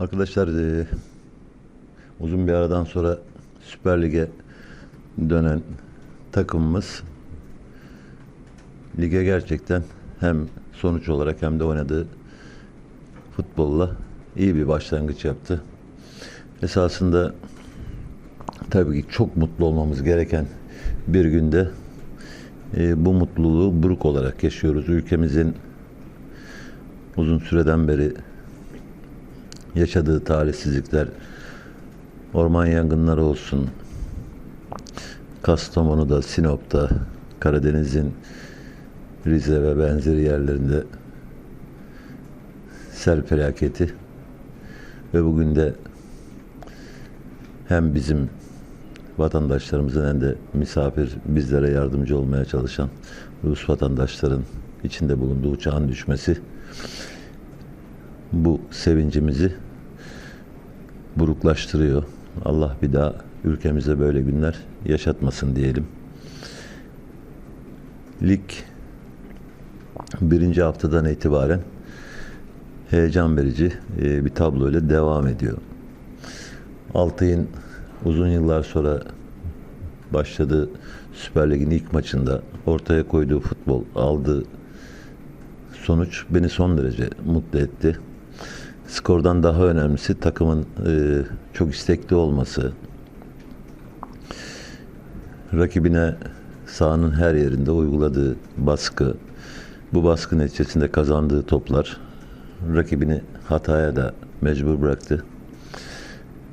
Arkadaşlar e, uzun bir aradan sonra Süper Lig'e dönen takımımız lige gerçekten hem sonuç olarak hem de oynadığı futbolla iyi bir başlangıç yaptı. Esasında tabii ki çok mutlu olmamız gereken bir günde e, bu mutluluğu buruk olarak yaşıyoruz. Ülkemizin uzun süreden beri yaşadığı talihsizlikler, orman yangınları olsun, Kastamonu'da, Sinop'ta, Karadeniz'in Rize ve benzeri yerlerinde sel felaketi ve bugün de hem bizim vatandaşlarımızın hem de misafir bizlere yardımcı olmaya çalışan Rus vatandaşların içinde bulunduğu uçağın düşmesi bu sevincimizi buruklaştırıyor. Allah bir daha ülkemize böyle günler yaşatmasın diyelim. Lig birinci haftadan itibaren heyecan verici e, bir tablo ile devam ediyor. Altay'ın uzun yıllar sonra başladığı Süper Lig'in ilk maçında ortaya koyduğu futbol aldığı sonuç beni son derece mutlu etti. Skordan daha önemlisi takımın e, çok istekli olması, rakibine sahanın her yerinde uyguladığı baskı, bu baskı neticesinde kazandığı toplar rakibini hataya da mecbur bıraktı.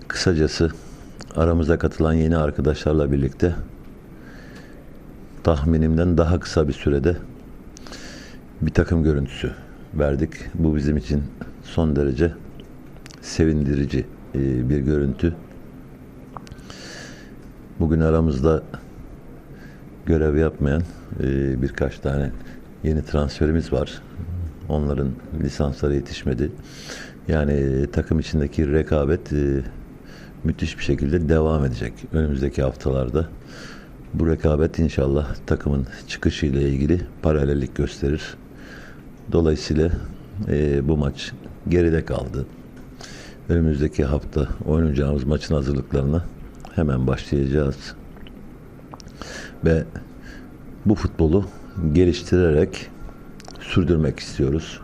Kısacası aramıza katılan yeni arkadaşlarla birlikte tahminimden daha kısa bir sürede bir takım görüntüsü verdik. Bu bizim için son derece sevindirici e, bir görüntü. Bugün aramızda görev yapmayan e, birkaç tane yeni transferimiz var. Onların lisansları yetişmedi. Yani e, takım içindeki rekabet müthiş bir şekilde devam edecek önümüzdeki haftalarda. Bu rekabet inşallah takımın çıkışıyla ilgili paralellik gösterir. Dolayısıyla e, bu maç geride kaldı. Önümüzdeki hafta oynayacağımız maçın hazırlıklarına hemen başlayacağız. Ve bu futbolu geliştirerek sürdürmek istiyoruz.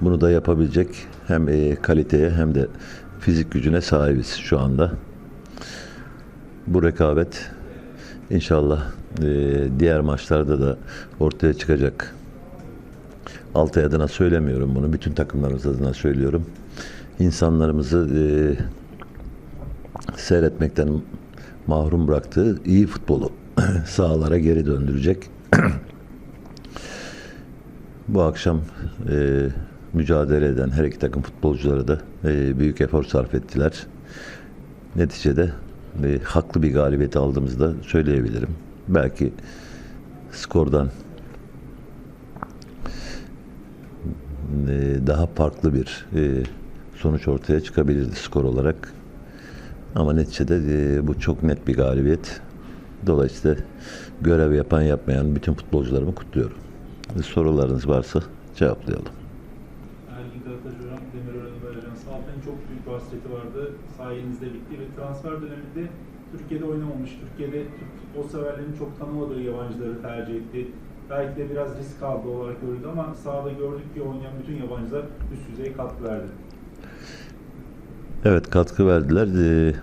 Bunu da yapabilecek hem e, kaliteye hem de fizik gücüne sahibiz şu anda. Bu rekabet inşallah e, diğer maçlarda da ortaya çıkacak. Altay adına söylemiyorum bunu. Bütün takımlarımız adına söylüyorum. İnsanlarımızı e, seyretmekten mahrum bıraktığı iyi futbolu sahalara geri döndürecek. Bu akşam e, mücadele eden her iki takım futbolcuları da e, büyük efor sarf ettiler. Neticede e, haklı bir galibiyet aldığımızı da söyleyebilirim. Belki skordan e, daha farklı bir e, sonuç ortaya çıkabilirdi skor olarak. Ama neticede e, bu çok net bir galibiyet. Dolayısıyla görev yapan yapmayan bütün futbolcularımı kutluyorum. Sorularınız varsa cevaplayalım. Ergin Karataş hocam, Demirören'in ve Ajan Salta'nın çok büyük bir hasreti vardı. Sayenizde bitti ve transfer döneminde Türkiye'de oynamamış. Türkiye'de Türk futbol severlerin çok tanımadığı yabancıları tercih etti. Belki de biraz risk aldı olarak görüldü ama sahada gördük ki oynayan bütün yabancılar üst düzey katkı verdi. Evet katkı verdiler. Ee,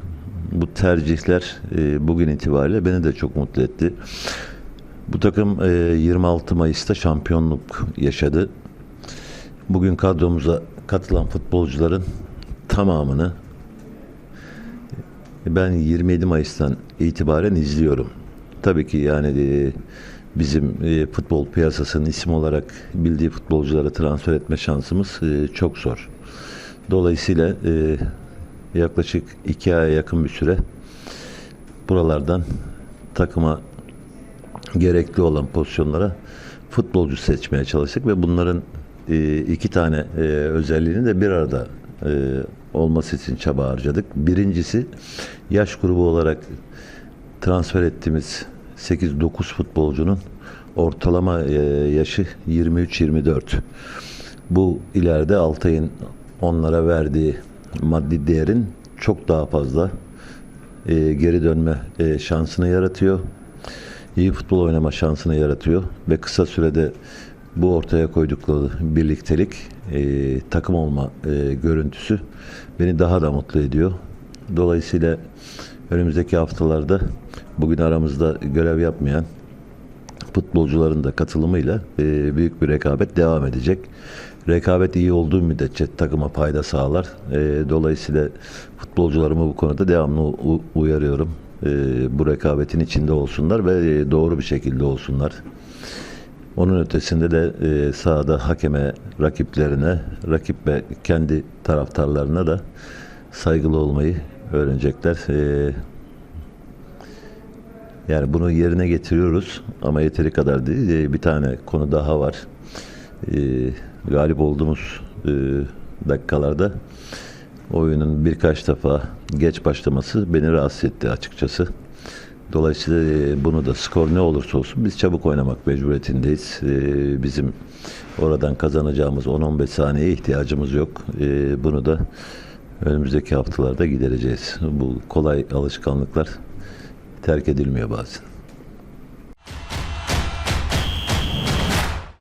bu tercihler e, bugün itibariyle beni de çok mutlu etti. Bu takım e, 26 Mayıs'ta şampiyonluk yaşadı. Bugün kadromuza katılan futbolcuların tamamını ben 27 Mayıs'tan itibaren izliyorum. Tabii ki yani e, bizim e, futbol piyasasının isim olarak bildiği futbolculara transfer etme şansımız e, çok zor. Dolayısıyla e, yaklaşık iki aya yakın bir süre buralardan takıma gerekli olan pozisyonlara futbolcu seçmeye çalıştık ve bunların iki tane özelliğini de bir arada olması için çaba harcadık. Birincisi yaş grubu olarak transfer ettiğimiz 8-9 futbolcunun ortalama e, yaşı 23-24. Bu ileride Altay'ın onlara verdiği maddi değerin çok daha fazla e, geri dönme e, şansını yaratıyor. İyi futbol oynama şansını yaratıyor ve kısa sürede bu ortaya koydukları birliktelik, e, takım olma e, görüntüsü beni daha da mutlu ediyor. Dolayısıyla önümüzdeki haftalarda bugün aramızda görev yapmayan futbolcuların da katılımıyla e, büyük bir rekabet devam edecek. Rekabet iyi olduğu müddetçe takıma fayda sağlar. E, dolayısıyla futbolcularımı bu konuda devamlı uyarıyorum. E, bu rekabetin içinde olsunlar ve e, doğru bir şekilde olsunlar. Onun ötesinde de e, sahada hakeme, rakiplerine, rakip ve kendi taraftarlarına da saygılı olmayı öğrenecekler. E, yani bunu yerine getiriyoruz ama yeteri kadar değil. Ee, Bir tane konu daha var. Ee, galip olduğumuz e, dakikalarda oyunun birkaç defa geç başlaması beni rahatsız etti açıkçası. Dolayısıyla e, bunu da skor ne olursa olsun biz çabuk oynamak mecburiyetindeyiz. Ee, Bizim oradan kazanacağımız 10-15 saniyeye ihtiyacımız yok. Ee, Bunu da önümüzdeki haftalarda gidereceğiz. Bu kolay alışkanlıklar terk edilmiyor bazen.